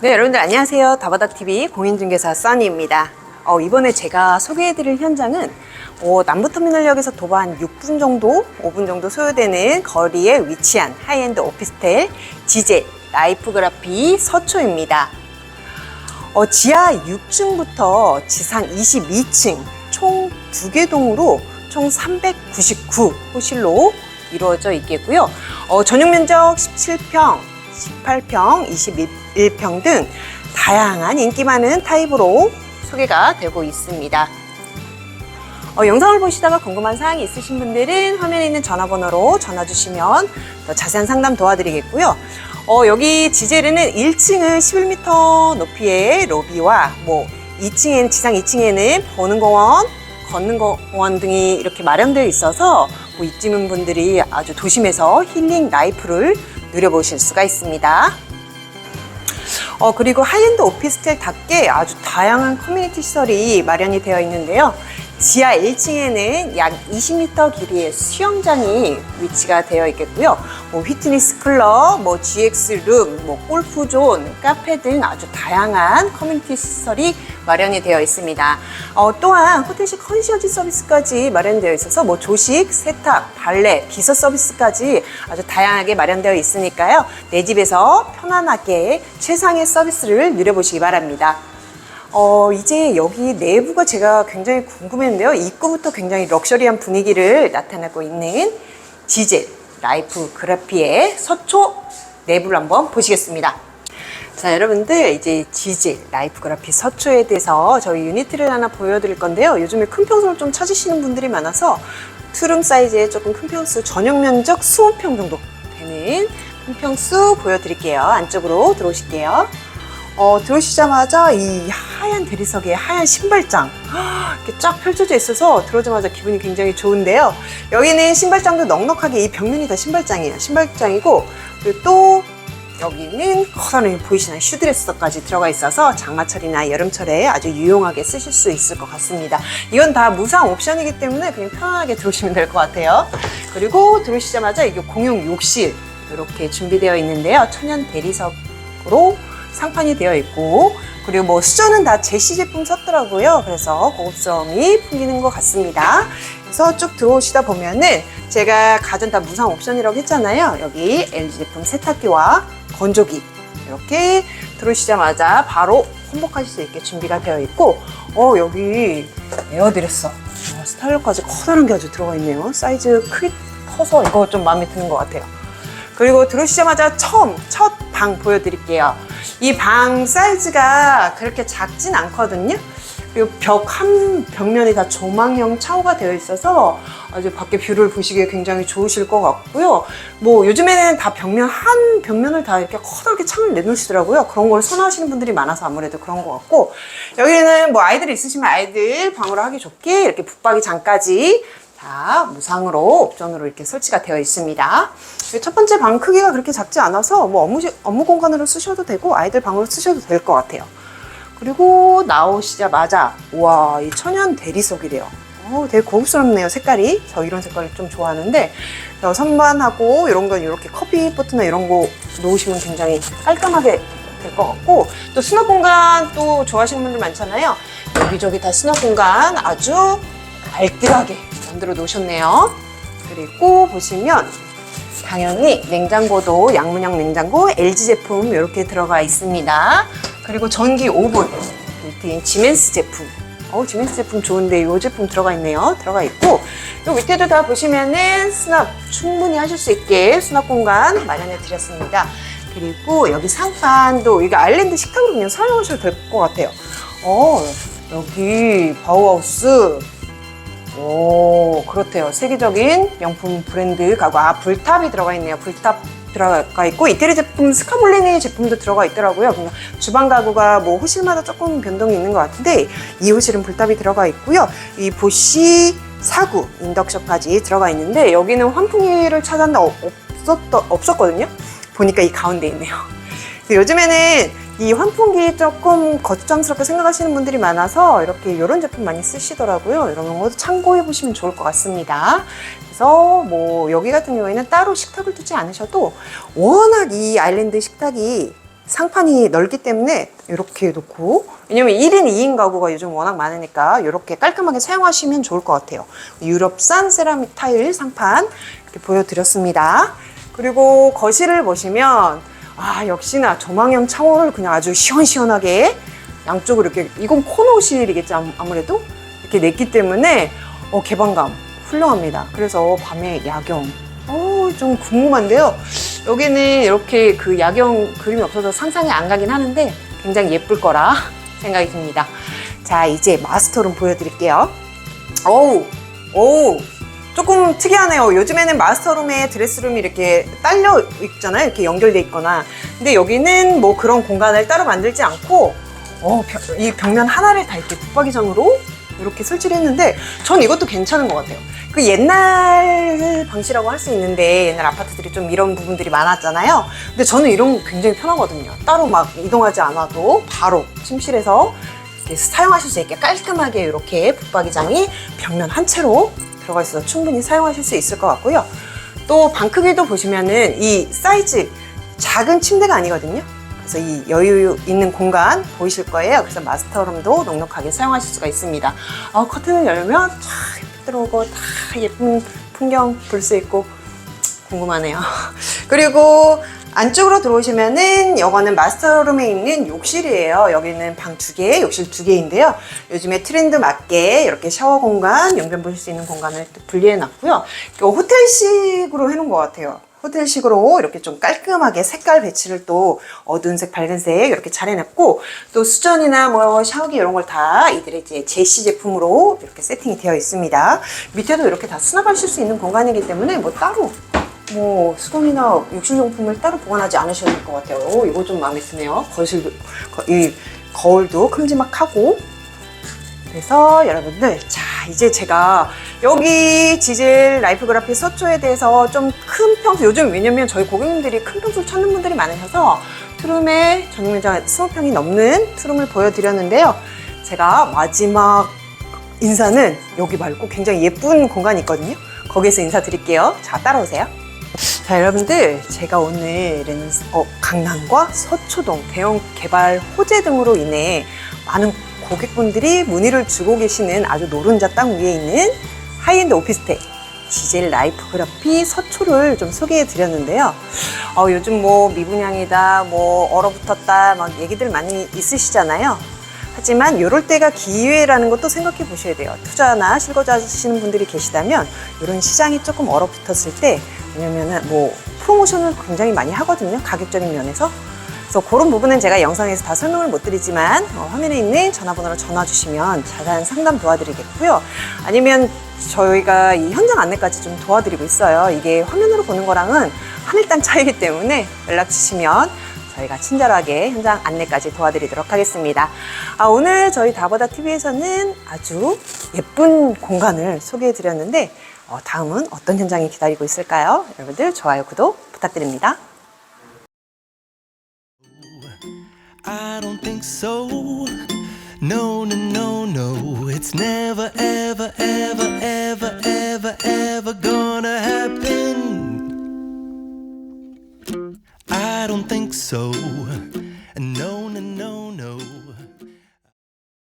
네, 여러분들 안녕하세요. 다바닥TV 공인중개사 써니입니다. 어, 이번에 제가 소개해드릴 현장은 어, 남부터미널역에서 도보 한 6분 정도, 5분 정도 소요되는 거리에 위치한 하이엔드 오피스텔 지제 라이프그라피 서초입니다. 어, 지하 6층부터 지상 22층 총두개 동으로 총 399 호실로 이루어져 있겠고요. 어, 전용 면적 17평, 18평, 21평 등 다양한 인기 많은 타입으로 소개가 되고 있습니다. 어, 영상을 보시다가 궁금한 사항이 있으신 분들은 화면에 있는 전화번호로 전화 주시면 더 자세한 상담 도와드리겠고요. 어, 여기 지제르는 1층은 11m 높이의 로비와 뭐 2층에는 지상 2층에는 보는 공원, 걷는 공원 등이 이렇게 마련되어 있어서 뭐 입주민 분들이 아주 도심에서 힐링 라이프를 누려보실 수가 있습니다. 어, 그리고 하이엔드 오피스텔답게 아주 다양한 커뮤니티 시설이 마련이 되어 있는데요. 지하 1층에는 약 20m 길이의 수영장이 위치가 되어 있겠고요. 뭐 휘트니스 클럽, 뭐 GX 룸, 뭐 골프존, 카페 등 아주 다양한 커뮤니티 시설이 마련이 되어 있습니다. 어, 또한 호텔식 컨시어지 서비스까지 마련되어 있어서 뭐 조식, 세탁, 발레, 비서 서비스까지 아주 다양하게 마련되어 있으니까요. 내 집에서 편안하게 최상의 서비스를 누려보시기 바랍니다. 어, 이제 여기 내부가 제가 굉장히 궁금했는데요. 입구부터 굉장히 럭셔리한 분위기를 나타내고 있는 지젤 라이프 그라피의 서초 내부를 한번 보시겠습니다. 자, 여러분들 이제 지젤 라이프 그라피 서초에 대해서 저희 유니트를 하나 보여드릴 건데요. 요즘에 큰 평수를 좀 찾으시는 분들이 많아서 투룸 사이즈의 조금 큰 평수 전용 면적 20평 정도 되는 큰 평수 보여드릴게요. 안쪽으로 들어오실게요. 어, 들어오시자마자 이 하얀 대리석에 하얀 신발장 이렇게 쫙 펼쳐져 있어서 들어오자마자 기분이 굉장히 좋은데요. 여기는 신발장도 넉넉하게 이 벽면이 다 신발장이에요. 신발장이고 그리고 또 여기는 커다란 보이시나요? 슈드레스까지 들어가 있어서 장마철이나 여름철에 아주 유용하게 쓰실 수 있을 것 같습니다. 이건 다 무상 옵션이기 때문에 그냥 편안하게 들어오시면 될 것 같아요. 그리고 들어오시자마자 이게 공용 욕실 이렇게 준비되어 있는데요. 천연 대리석으로 상판이 되어 있고 그리고 뭐 수전은 다 제시 제품 썼더라고요. 그래서 고급스러움이 풍기는 것 같습니다. 그래서 쭉 들어오시다 보면은 제가 가전 다 무상 옵션이라고 했잖아요. 여기 LG 제품 세탁기와 건조기 이렇게 들어오시자마자 바로 혼복하실 수 있게 준비가 되어 있고 어 여기 에어드레서 어, 스타일러까지 커다란 게 아주 들어가 있네요. 사이즈 크기 커서 이거 좀 마음에 드는 것 같아요. 그리고 들어오시자마자 처음 첫 방 보여드릴게요. 이 방 사이즈가 그렇게 작진 않거든요. 그리고 벽 한 벽면이 다 조망형 차오가 되어 있어서 아주 밖에 뷰를 보시기에 굉장히 좋으실 것 같고요. 뭐 요즘에는 다 벽면 한 벽면을 다 이렇게 커다랗게 창을 내놓으시더라고요. 그런 걸 선호하시는 분들이 많아서 아무래도 그런 것 같고 여기는 뭐 아이들이 있으시면 아이들 방으로 하기 좋게 이렇게 붙박이 장까지 다 무상으로 옵션으로 이렇게 설치가 되어 있습니다. 첫 번째 방 크기가 그렇게 작지 않아서 뭐 업무, 업무 공간으로 쓰셔도 되고 아이들 방으로 쓰셔도 될 것 같아요. 그리고 나오시자마자 와이 천연 대리석이래요. 어, 되게 고급스럽네요 색깔이. 저 이런 색깔을 좀 좋아하는데 저 선반하고 이런 건 이렇게 커피 포트나 이런 거 놓으시면 굉장히 깔끔하게 될 것 같고 또 수납 공간 또 좋아하시는 분들 많잖아요. 여기저기 다 수납 공간 아주 알뜰하게 만들어 놓으셨네요. 그리고 보시면 당연히 냉장고도 양문형 냉장고 LG 제품 이렇게 들어가 있습니다. 그리고 전기 오븐 빌트인 지멘스 제품. 어, 지멘스 제품 좋은데 이 제품 들어가 있네요. 들어가 있고 요 밑에도 다 보시면은 수납 충분히 하실 수 있게 수납 공간 마련해 드렸습니다. 그리고 여기 상판도 이게 아일랜드 식탁으로 그냥 사용하셔도 될 것 같아요. 어, 여기 바우하우스 오, 그렇대요. 세계적인 명품 브랜드 가구. 아, 불탑이 들어가 있네요. 불탑 들어가 있고, 이태리 제품 스카몰리니 제품도 들어가 있더라고요. 그냥 주방 가구가 뭐 호실마다 조금 변동이 있는 것 같은데, 이 호실은 불탑이 들어가 있고요. 이 보시 사구 인덕션까지 들어가 있는데, 여기는 환풍기를 찾았는데 없었, 없었거든요. 보니까 이 가운데 있네요. 요즘에는 이 환풍기 조금 거추장스럽게 생각하시는 분들이 많아서 이렇게 이런 제품 많이 쓰시더라고요. 이런 것도 참고해 보시면 좋을 것 같습니다. 그래서 뭐 여기 같은 경우에는 따로 식탁을 두지 않으셔도 워낙 이 아일랜드 식탁이 상판이 넓기 때문에 이렇게 놓고 왜냐면 1인 2인 가구가 요즘 워낙 많으니까 이렇게 깔끔하게 사용하시면 좋을 것 같아요. 유럽산 세라믹 타일 상판 이렇게 보여드렸습니다. 그리고 거실을 보시면 아 역시나 조망형 창호를 그냥 아주 시원시원하게 양쪽으로 이렇게 이건 코너실이겠죠 아무- 아무래도 이렇게 냈기 때문에 어, 개방감 훌륭합니다. 그래서 밤에 야경 어, 좀 궁금한데요. 여기는 이렇게 그 야경 그림이 없어서 상상이 안 가긴 하는데 굉장히 예쁠 거라 생각이 듭니다. 자, 이제 마스터룸 보여드릴게요. 어우, 어우, 조금 특이하네요. 요즘에는 마스터룸에 드레스룸이 이렇게 딸려 있잖아요. 이렇게 연결돼 있거나. 근데 여기는 뭐 그런 공간을 따로 만들지 않고, 어, 벽- 이 벽면 하나를 다 이렇게 붙박이장으로 이렇게 설치를 했는데, 전 이것도 괜찮은 것 같아요. 그 옛날 방식이라고 할 수 있는데, 옛날 아파트들이 좀 이런 부분들이 많았잖아요. 근데 저는 이런 거 굉장히 편하거든요. 따로 막 이동하지 않아도 바로 침실에서 사용하실 수 있게 깔끔하게 이렇게 붙박이장이 벽면 한 채로 들어가 있어서 충분히 사용하실 수 있을 것 같고요. 또 방 크기도 보시면은 이 사이즈 작은 침대가 아니거든요. 그래서 이 여유 있는 공간 보이실 거예요. 그래서 마스터룸도 넉넉하게 사용하실 수가 있습니다. 어, 커튼을 열면 쫙 들어오고 다 예쁜 풍경 볼 수 있고 궁금하네요. 그리고 안쪽으로 들어오시면은 이거는 마스터룸에 있는 욕실이에요. 여기는 방 두 개, 욕실 두 개인데요. 요즘에 트렌드 맞게 이렇게 샤워 공간, 용변 보실 수 있는 공간을 또 분리해 놨고요. 호텔식으로 해놓은 것 같아요. 호텔식으로 이렇게 좀 깔끔하게 색깔 배치를 또 어두운색, 밝은색 이렇게 잘 해놨고 또 수전이나 뭐 샤워기 이런 걸 다 이들의 이제 제시 제품으로 이렇게 세팅이 되어 있습니다. 밑에도 이렇게 다 수납하실 수 있는 공간이기 때문에 뭐 따로 뭐 수건이나 욕실용품을 따로 보관하지 않으셔도 될 것 같아요. 오, 이거 좀 마음에 드네요. 거실도 거- 이 거울도 큼지막하고. 그래서 여러분들 자 이제 제가 여기 지질 라이프그라피 서초에 대해서 좀 큰 평수 요즘 왜냐면 저희 고객님들이 큰 평수를 찾는 분들이 많으셔서 트룸의 전용 매장 20평이 넘는 트룸을 보여드렸는데요. 제가 마지막 인사는 여기 말고 굉장히 예쁜 공간이 있거든요. 거기에서 인사드릴게요. 자 따라오세요 자 여러분들 제가 오늘은 어, 강남과 서초동 대형 개발 호재 등으로 인해 많은 고객분들이 문의를 주고 계시는 아주 노른자 땅 위에 있는 하이엔드 오피스텔 지젤 라이프그라피 서초를 좀 소개해 드렸는데요. 어, 요즘 뭐 미분양이다, 뭐 얼어붙었다, 막 얘기들 많이 있으시잖아요. 하지만 이럴 때가 기회라는 것도 생각해 보셔야 돼요. 투자나 실거주 하시는 분들이 계시다면 이런 시장이 조금 얼어붙었을 때 왜냐면은 뭐 프로모션을 굉장히 많이 하거든요. 가격적인 면에서. 그래서 그런 부분은 제가 영상에서 다 설명을 못 드리지만 어, 화면에 있는 전화번호로 전화 주시면 자세한 상담 도와드리겠고요. 아니면 저희가 이 현장 안내까지 좀 도와드리고 있어요. 이게 화면으로 보는 거랑은 하늘 땅 차이기 때문에 연락 주시면 저희가 친절하게 현장 안내까지 도와드리도록 하겠습니다. 아, 오늘 저희 다보다 TV에서는 아주 예쁜 공간을 소개해 드렸는데 어, 다음은 어떤 현장이 기다리고 있을까요? 여러분들 좋아요, 구독 부탁드립니다. I don't think so. No, no, no, no. It's never ever so